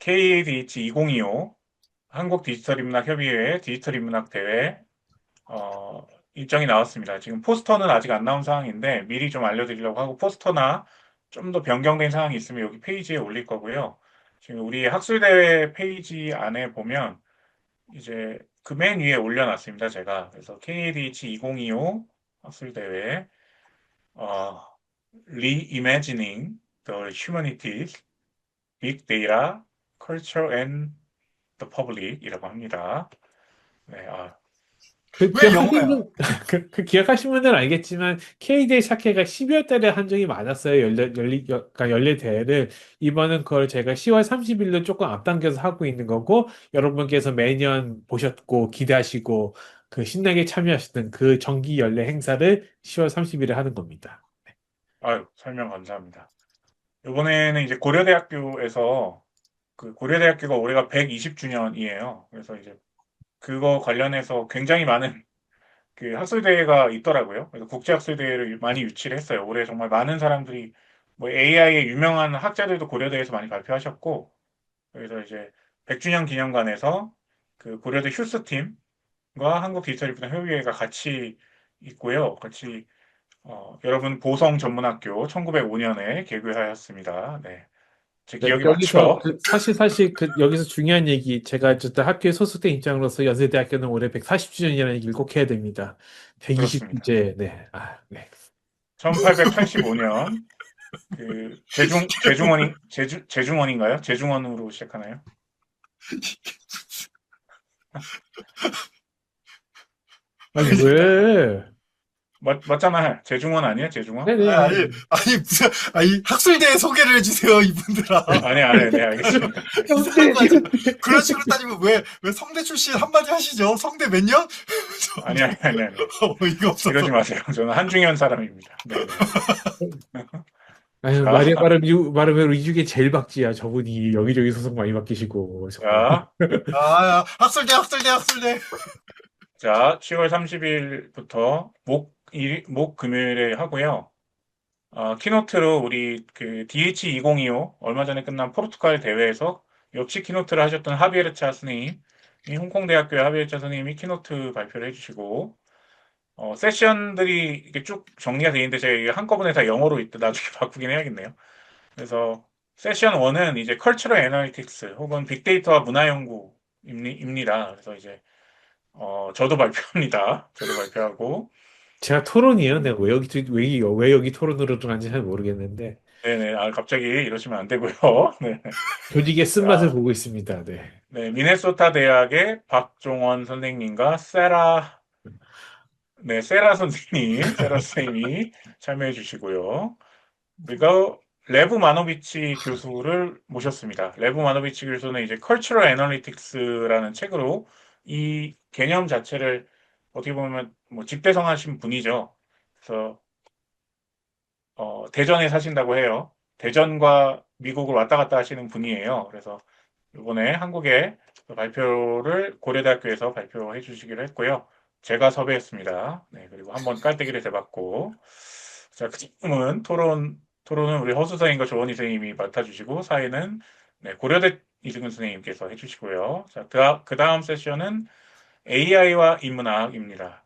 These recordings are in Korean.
KADH 2025 한국 디지털 인문학 협의회 디지털 인문학 대회 어, 일정이 나왔습니다. 지금 포스터는 아직 안 나온 상황인데 미리 좀 알려드리려고 하고 포스터나 좀 더 변경된 사항이 있으면 여기 페이지에 올릴 거고요. 지금 우리 학술대회 페이지 안에 보면 이제 그 맨 위에 올려놨습니다. 제가 그래서 KADH 2025 학술대회 어, Reimagining the Humanities Big Data Culture and the Public이라고 합니다. 네, 아, 그, 왜 영어야? 기억하시는, 그, 그 기억하신 분들은 알겠지만, KJ 샤케가 12월 달에 한 적이 많았어요. 열리, 여- 그러니까 열릴 대회를. 이번은 그걸 제가 10월 30일로 조금 앞당겨서 하고 있는 거고, 여러분께서 매년 보셨고, 기대하시고, 그 신나게 참여하시던 그 정기 연례 행사를 10월 30일에 하는 겁니다. 아유, 설명 감사합니다. 이번에는 이제 고려대학교에서 그 고려대학교가 올해가 120주년이에요. 그래서 이제 그거 관련해서 굉장히 많은 그 학술대회가 있더라고요. 그래서 국제학술대회를 많이 유치를 했어요. 올해 정말 많은 사람들이 뭐 AI의 유명한 학자들도 고려대에서 많이 발표하셨고, 그래서 이제 100주년 기념관에서 그 고려대 휴스팀과 한국 디지털 인문학 협의회가 같이 있고요. 같이 어, 여러분 보성 전문학교 1905년에 개교하였습니다. 네. 제 네, 기억이 여기서 맞죠? 그 사실 사실 그 여기서 중요한 얘기 제가 어쨌든 학교에 소속된 입장으로서 연세대학교는 올해 140주년이라는 얘기를 꼭 해야 됩니다. 그렇습니다. 120주제 네. 아, 네. 1885년 그 제중 제중원인 제주 제중원인가요? 제중원으로 시작하나요? 아니 왜? 맞 맞잖아요. 제중원 아니에요? 제중원? 네네. 아, 아니, 아니, 무슨, 아니, 학술대회 소개를 해주세요, 이분들아. 아니 아니 네 알겠습니다. 그런 식으로 따지면 왜, 왜 성대 출신 한마디 하시죠? 성대 몇 년? 아니 아니 아니 아니 어, 이거 없어서. 이러지 마세요. 저는 한중현 사람입니다. 네. 네. 아유, 아. 말이 말하면 말하면 이중에 제일 박지야. 저분이 여기저기 소속 많이 바뀌시고. 정말. 자, 아, 야, 학술대, 학술대, 학술대. 자, 10월 30일부터 목, 일, 목 금요일에 하고요. 어, 키노트로 우리 그 DH2025 얼마 전에 끝난 포르투갈 대회에서 역시 키노트를 하셨던 하비에르차 스님, 이 홍콩대학교의 하비에르차 스님이 키노트 발표를 해주시고, 어, 세션들이 이렇게 쭉 정리가 되어 있는데 제가 이게 한꺼번에 다 영어로 있다 나중에 바꾸긴 해야겠네요. 그래서 세션 1은 이제 컬처럴 애널리틱스 혹은 빅데이터와 문화 연구입니다. 그래서 이제 어, 저도 발표합니다. 저도 발표하고. 제가 토론이에요. 내가 왜 여기 왜, 왜 여기 토론으로 들어간지 잘 모르겠는데 네네. 아, 갑자기 이러시면 안 되고요. 네. 조직의 쓴맛을 아. 보고 있습니다. 네. 네, 미네소타 대학의 박종원 선생님과 세라, 네, 세라 선생님, 세라 선생님이 참여해 주시고요. 그리고 레브 마노비치 교수를 모셨습니다. 레브 마노비치 교수는 이제 Cultural Analytics라는 책으로 이 개념 자체를 어떻게 보면 뭐 집대성하신 분이죠. 그래서 어, 대전에 사신다고 해요. 대전과 미국을 왔다 갔다 하시는 분이에요. 그래서 이번에 한국에 발표를 고려대학교에서 발표해 주시기로 했고요. 제가 섭외했습니다. 네, 그리고 한번 깔때기를 대봤고. 자, 그 다음은 토론, 토론은 우리 허수 선생님과 조원희 선생님이 맡아주시고, 사회는 네, 고려대 이승근 선생님께서 해주시고요. 자, 그 다음 세션은 AI와 인문학입니다.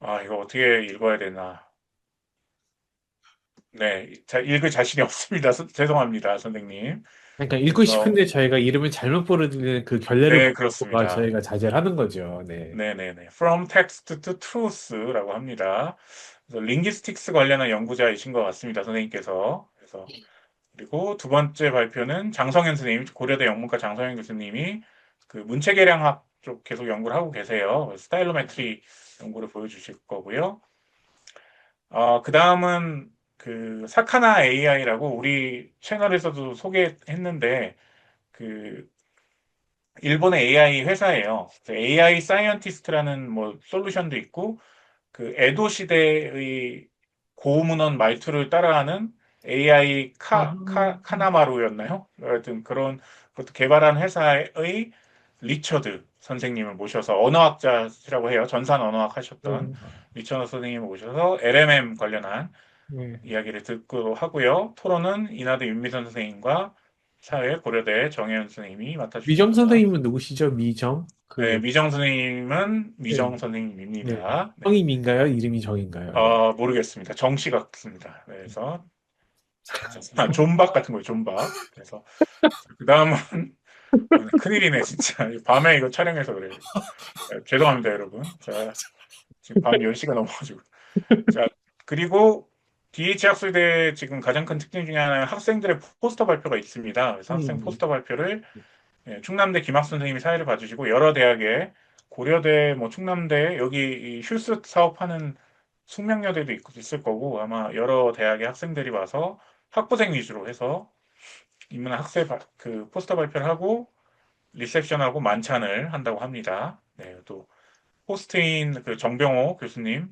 아, 이거 어떻게 읽어야 되나. 네, 자, 읽을 자신이 없습니다. 서- 죄송합니다, 선생님. 그러니까 읽고 그래서- 싶은데 저희가 이름을 잘못 부르는 그 결례를 네, 보고 그렇습니다. 저희가 자제를 하는 거죠. 네. 네네네. From text to truth라고 합니다. 그래서 linguistics 관련한 연구자이신 것 같습니다, 선생님께서. 그래서 그리고 두 번째 발표는 장성현 선생님, 고려대 영문과 장성현 교수님이 그 문체계량학 쪽 계속 연구를 하고 계세요. 스타일로메트리 연구를 보여주실 거고요. 어, 그 다음은 그 사카나 AI라고 우리 채널에서도 소개했는데 그 일본의 AI 회사예요. AI 사이언티스트라는 뭐 솔루션도 있고 그 에도 시대의 고문원 말투를 따라하는 AI 카, 아. 카, 카나마루였나요? 하여튼 그런 것도 개발한 회사의 리처드 선생님을 모셔서 언어학자시라고 해요. 전산 언어학 하셨던 음, 리처너 선생님을 모셔서 LMM 관련한 네. 이야기를 듣고 하고요. 토론은 이나대 윤미선 선생님과 사회 고려대 정혜연 선생님이 맡아주십니다. 미정 선생님은 누구시죠? 미정? 그 네, 미정 선생님은 미정 네. 선생님입니다. 네. 성임인가요? 이름이 정인가요? 어, 모르겠습니다. 정씨 같습니다. 네, 그래서 아, 존박 같은 거예요, 존박. 그래서 그 다음은 큰일이네 진짜. 밤에 이거 촬영해서 그래요. 네, 죄송합니다, 여러분. 자, 지금 밤 10시가 넘어가지고. 자, 그리고 DH 학술대 지금 가장 큰 특징 중에 하나는 학생들의 포스터 발표가 있습니다. 그래서 학생 음. 포스터 발표를 예, 충남대 김학수 선생님이 사회를 봐주시고 여러 대학에 고려대, 뭐 충남대 여기 이 힐스 사업하는 숙명여대도 있- 있을 거고 아마 여러 대학의 학생들이 와서 학부생 위주로 해서 인문 바- 그 포스터 발표를 하고 리셉션하고 만찬을 한다고 합니다. 네, 또 호스트인 그 정병호 교수님,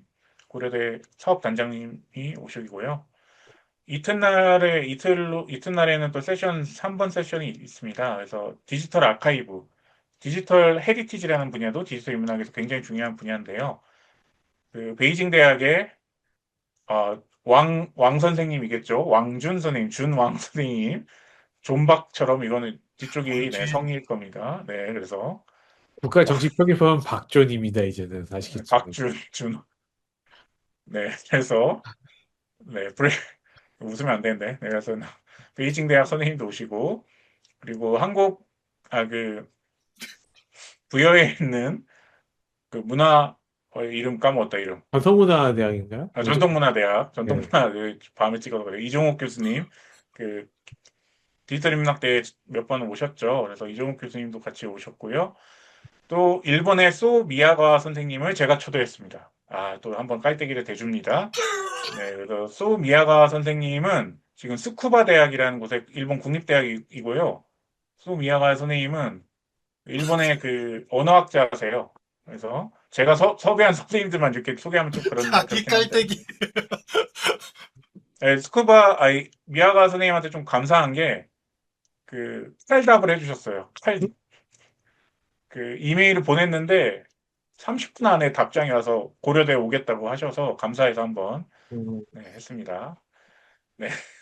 고려대 사업 단장님이 오시고요. 이튿날에 이틀로 이튿날에는 또 세션 3번 세션이 있습니다. 그래서 디지털 아카이브, 디지털 헤리티지라는 분야도 디지털 인문학에서 굉장히 중요한 분야인데요. 그 베이징 대학의 어, 왕, 왕 선생님이겠죠. 왕준 선생님, 준왕 선생님, 존박처럼 이거는 뒤쪽이 네. 성일 겁니다. 네, 그래서 국가 정식 표기법은 박존입니다. 이제는 아시겠죠? 박준, 준. 네, 그래서 네, 브레 웃으면 안 되는데. 네, 그래서 베이징 대학 선생님도 오시고 그리고 한국 아 그 부여에 있는 그 문화 어, 이름 까먹었다 이름. 전통문화대학인가요? 아, 전통문화대학, 전통문화 네. 밤에 찍어서 그래요. 이종욱 교수님, 그 디지털 인문학대에 몇 번 오셨죠. 그래서 이종욱 교수님도 같이 오셨고요. 또 일본의 소 미야가 선생님을 제가 초대했습니다. 아, 또 한번 깔때기를 대줍니다. 네, 그래서 소 미야가 선생님은 지금 스쿠바 대학이라는 곳에 일본 국립대학이고요. 소 미야가 선생님은 일본의 그 언어학자세요. 그래서 제가 서, 섭외한 선생님들만 이렇게 소개하면 좀 그런 자기 한데. 깔때기. 네, 스쿠바 아이 미야가 선생님한테 좀 감사한 게 그 칼답을 해주셨어요. 칼. 그 이메일을 보냈는데 30분 안에 답장이 와서 고려대 오겠다고 하셔서 감사해서 한번 음, 네, 했습니다. 네.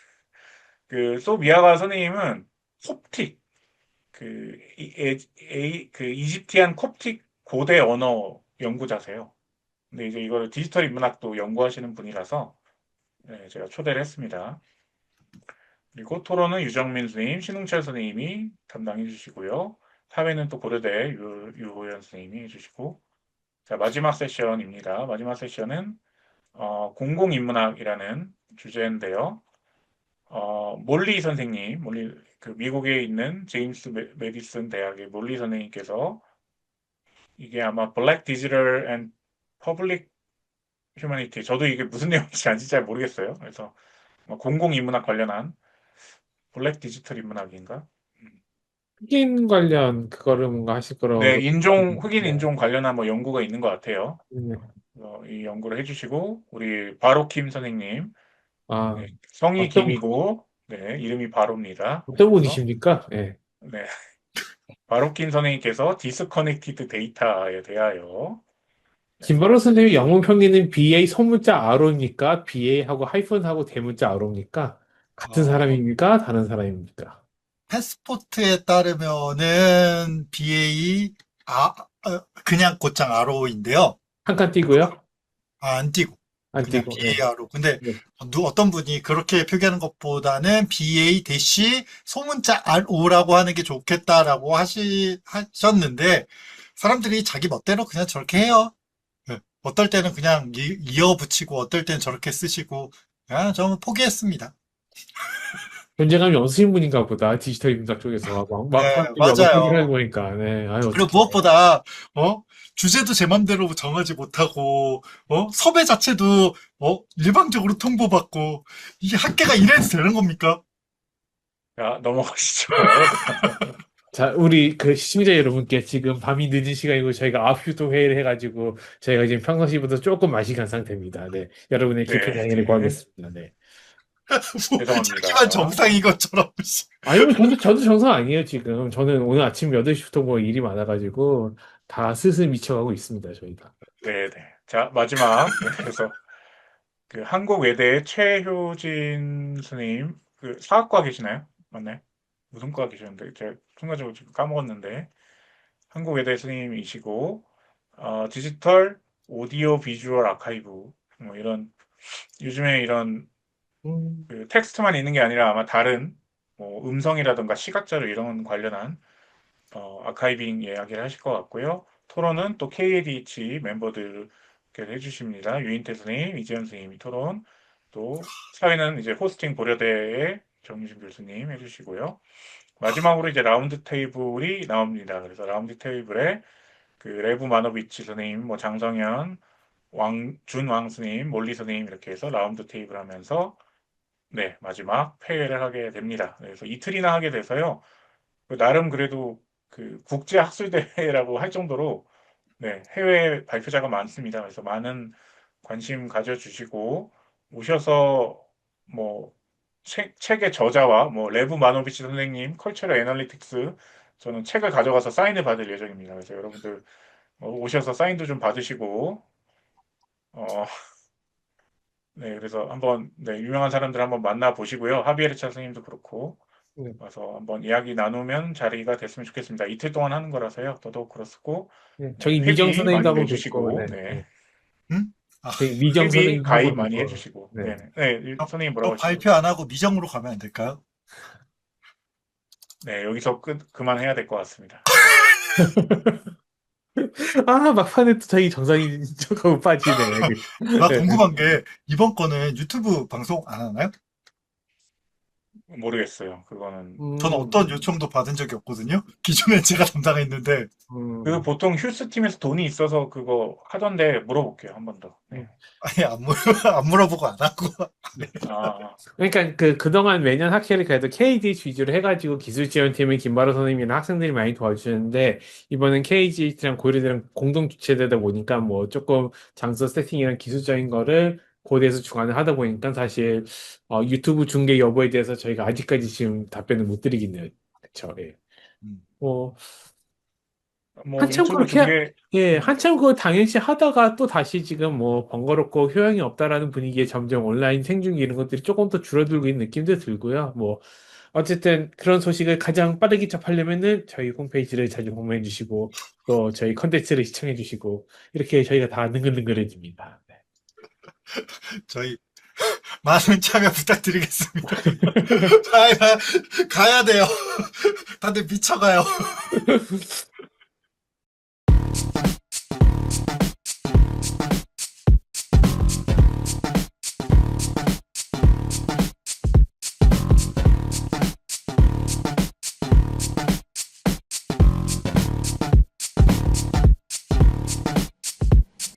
그, 소 미야가 선생님은 콥틱, 그, 이, 에, 에, 그, 이집티안 콥틱 고대 언어 연구자세요. 근데 이제 이거를 디지털 인문학도 연구하시는 분이라서, 네, 제가 초대를 했습니다. 그리고 토론은 유정민 선생님, 신웅철 선생님이 담당해 주시고요. 사회는 또 고려대 유, 유호연 선생님이 해주시고, 자, 마지막 세션입니다. 마지막 세션은 어, 공공인문학이라는 주제인데요. 어, 몰리 선생님, 몰리 그 미국에 있는 제임스 메- 메디슨 대학의 몰리 선생님께서 이게 아마 Black Digital and Public Humanity 저도 이게 무슨 내용인지 잘 모르겠어요. 그래서 뭐 공공인문학 관련한 블랙 디지털 인문학인가? 흑인 관련 그거를 뭔가 하실 거라고. 네, 인종 흑인 네. 인종 관련한 뭐 연구가 있는 것 같아요. 네. 어, 이 연구를 해주시고 우리 바로킴 선생님 아, 네, 성이 어떤- 김이고 네, 이름이 바로입니다. 어떤 분이십니까? 네. 네. 바로킴 선생님께서 디스커넥티드 데이터에 대하여 김바로 선생님 영문 평기는 BA 소문자 R입니까? BA하고 하이픈하고 대문자 R입니까? 같은 어. 사람입니까? 다른 사람입니까? 패스포트에 따르면은 BA 아 어, 그냥 곧장 RO인데요. 한 칸 띄고요? 아, 안 띄고 안 그냥 띄고. BA RO. 근데 네. 누 어떤 분이 그렇게 표기하는 것보다는 BA 대시 소문자 RO라고 하는 게 좋겠다라고 하시 하셨는데 사람들이 자기 멋대로 그냥 저렇게 해요. 네. 어떨 때는 그냥 이- 이어 붙이고 어떨 때는 저렇게 쓰시고 아, 저는 포기했습니다. 존재감이 없으신 분인가 보다. 디지털 인문학 쪽에서 막, 막 네, 사람들이 맞아요. 막 얘기하는 거니까. 네. 아유, 그리고 어떡해. 무엇보다 어 주제도 제 맘대로 정하지 못하고 어 섭외 자체도 어 일방적으로 통보받고 이게 학계가 이래도 되는 겁니까? 자, 넘어가시죠. 자, 우리 그 시청자 여러분께 지금 밤이 늦은 시간이고 저희가 아프도 회의를 해가지고 저희가 지금 평상시보다 조금 맛이 간 상태입니다. 네. 여러분의 깊은 네. 양해를 구하겠습니다. 네. 뭐 죄송합니다. 자기만 정상인 것처럼 아니요, 저도, 저도 정상 아니에요, 지금. 저는 오늘 아침 8시부터 뭐 일이 많아가지고, 다 슬슬 미쳐가고 있습니다, 저희가. 네, 네. 자, 마지막. 네, 그래서 그 한국 외대 최효진 스님 그 사학과 계시나요? 맞나요? 무슨 과 계셨는데 제가 순간적으로 지금 까먹었는데 한국 외대 스님이시고 어, 디지털 오디오 비주얼 아카이브 뭐 이런 요즘에 이런 음, 그 텍스트만 있는 게 아니라 아마 다른 뭐 음성이라든가 시각 자료 이런 관련한 어, 아카이빙 이야기를 하실 것 같고요. 토론은 또 KADH 멤버들께서 해주십니다. 유인태 선생님, 이재현 선생님이 토론, 또 사회는 이제 호스팅 고려대의 정유진 교수님 해주시고요. 마지막으로 이제 라운드 테이블이 나옵니다. 그래서 라운드 테이블에 그 레브 마노비치 선생님, 뭐 장성현, 왕, 준왕 스님, 몰리 선생님 이렇게 해서 라운드 테이블 하면서 네, 마지막 폐회를 하게 됩니다. 그래서 이틀이나 하게 돼서요. 그 나름 그래도 그 국제 학술 대회라고 할 정도로 네, 해외 발표자가 많습니다. 그래서 많은 관심 가져주시고 오셔서 뭐 책, 책의 저자와 뭐 레브 마노비치 선생님 컬처럴 애널리틱스 저는 책을 가져가서 사인을 받을 예정입니다. 그래서 여러분들 어, 오셔서 사인도 좀 받으시고 어, 네, 그래서 한번 네, 유명한 사람들 한번 만나 보시고요. 하비에르차 선생님도 그렇고 네. 와서 한번 이야기 나누면 자리가 됐으면 좋겠습니다. 이틀 동안 하는 거라서요. 더더욱 그렇습고 네, 저희 회비 미정 선생님도 많이 한번 해주시고, 네, 네. 네. 아, 저희 미정 회비 선생님도 가입 많이 해주시고, 네. 네, 네, 네, 선생님 또 뭐라고 하시죠? 발표 안 하고 미정으로 가면 안 될까요? 네, 여기서 끝 그만해야 될 것 같습니다. 아, 막판에 또 자기 정상인 척하고 빠지네. 나 네. 궁금한 게 이번 거는 유튜브 방송 안 하나요? 모르겠어요. 그거는 음, 저는 어떤 요청도 받은 적이 없거든요. 기존에 제가 담당했는데 음, 그 보통 휴스 팀에서 돈이 있어서 그거 하던데 물어볼게요. 한 번 더. 네. 아니 안, 물, 안 물어보고 안 하고 아, 그러니까 그 그동안 매년 학회를 그래도 KDH 위주로 해가지고 기술 지원팀은 김바로 선생님이랑 학생들이 많이 도와주셨는데 이번엔 KDH랑 고려대랑 공동 주최되다 보니까 뭐 조금 장소 세팅이랑 기술적인 거를 고대에서 주관을 하다 보니까 사실 어, 유튜브 중계 여부에 대해서 저희가 아직까지 지금 답변을 못 드리겠네요. 그쵸, 예. 음. 뭐, 뭐 한참 유튜브 그렇게 중계 예, 한참 그거 당연시 하다가 또 다시 지금 뭐 번거롭고 효용이 없다라는 분위기에 점점 온라인 생중계 이런 것들이 조금 더 줄어들고 있는 느낌도 들고요. 뭐 어쨌든 그런 소식을 가장 빠르게 접하려면은 저희 홈페이지를 자주 방문해 주시고 또 저희 컨텐츠를 시청해 주시고 이렇게 저희가 다 능글능글해집니다. 네. 저희 많은 참여 부탁드리겠습니다. 아, 가야 돼요. 다들 미쳐가요.